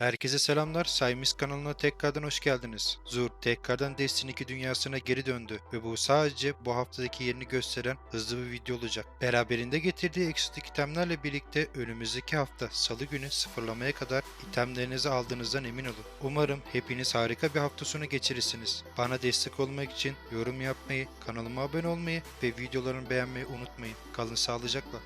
Herkese selamlar. Saymis kanalına tekrardan hoş geldiniz. Zur tekrardan Destiny 2 dünyasına geri döndü ve bu sadece bu haftadaki yerini gösteren hızlı bir video olacak. Beraberinde getirdiği ekstra itemlerle birlikte önümüzdeki hafta salı günü sıfırlamaya kadar itemlerinizi aldığınızdan emin olun. Umarım hepiniz harika bir hafta sonu geçirirsiniz. Bana destek olmak için yorum yapmayı, kanalıma abone olmayı ve videolarımı beğenmeyi unutmayın. Kalın sağlıcakla.